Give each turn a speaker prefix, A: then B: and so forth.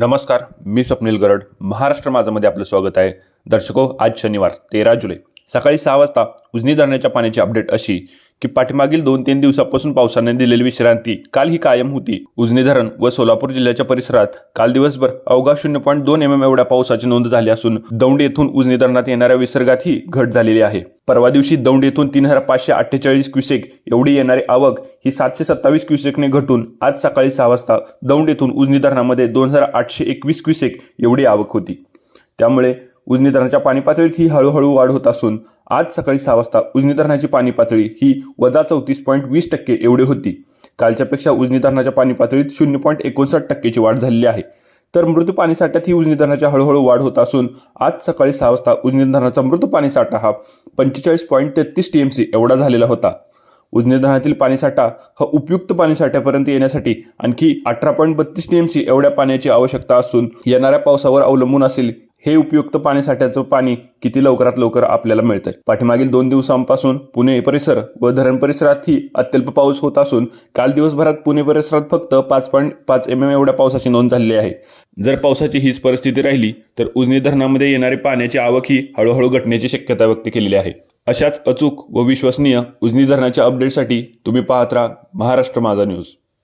A: नमस्कार मी स्वप्नील गरड. महाराष्ट्र माझामध्ये आपलं स्वागत आहे. दर्शको आज शनिवार तेरा जुलै. सकाळी सहा वाजता उजनी धरणाच्या पाण्याची अपडेट अशी की पाठीमागील दोन तीन दिवसापासून पावसाने दिलेली विश्रांती काल ही कायम होती. उजनी धरण व सोलापूर जिल्ह्याच्या परिसरात काल दिवसभर अवघा शून्य पॉईंट दोन एम एम एवढ्या पावसाची नोंद झाली असून दौंड येथून उजनी धरणात येणाऱ्या विसर्गातही घट झालेली आहे. परवा दिवशी दौंड येथून तीन हजार पाचशे अठ्ठेचाळीस क्युसेक एवढी येणारी आवक ही सातशे सत्तावीस क्युसेकने घटून आज सकाळी सहा वाजता दौंड येथून उजनी धरणामध्ये दोन हजार आठशे एकवीस क्युसेक एवढी आवक होती. त्यामुळे उजनी धरणाच्या पाणी पातळीत ही हळूहळू वाढ होत असून आज सकाळी सहा वाजता उजनी धरणाची पाणी पातळी ही वजा चौतीस पॉईंट वीस टक्के एवढी होती. कालच्यापेक्षा उजनी धरणाच्या पाणी पातळीत शून्य पॉईंट एकोणसाठ टक्केची वाढ झालेली आहे. तर मृत पाणीसाठ्यात ही उजनी धरणाच्या हळूहळू वाढ होत असून आज सकाळी सहा वाजता उजनी धरणाचा मृत पाणीसाठा हा पंचेचाळीस पॉईंट तेहतीस टी एम सी एवढा झालेला होता. उजनी धरणातील पाणीसाठा हा उपयुक्त पाणीसाठ्यापर्यंत येण्यासाठी आणखी अठरा पॉईंट बत्तीस टी एम सी एवढ्या पाण्याची आवश्यकता असून येणाऱ्या पावसावर अवलंबून असेल हे उपयुक्त पाणीसाठ्याचं पाणी किती लवकरात लवकर आपल्याला मिळतंय? पाठीमागील दोन दिवसांपासून पुणे परिसर व धरण परिसरातही अत्यल्प पाऊस होत असून काल दिवसभरात पुणे परिसरात फक्त पाच पॉईंट पाच एम एम एवढ्या पावसाची नोंद झालेली आहे. जर पावसाची हीच परिस्थिती राहिली तर उजनी धरणामध्ये येणारी पाण्याची आवक ही हळूहळू घटण्याची शक्यता व्यक्त केलेली आहे. अशाच अचूक व विश्वसनीय उजनी धरणाच्या अपडेटसाठी तुम्ही पाहत राहा महाराष्ट्र माझा न्यूज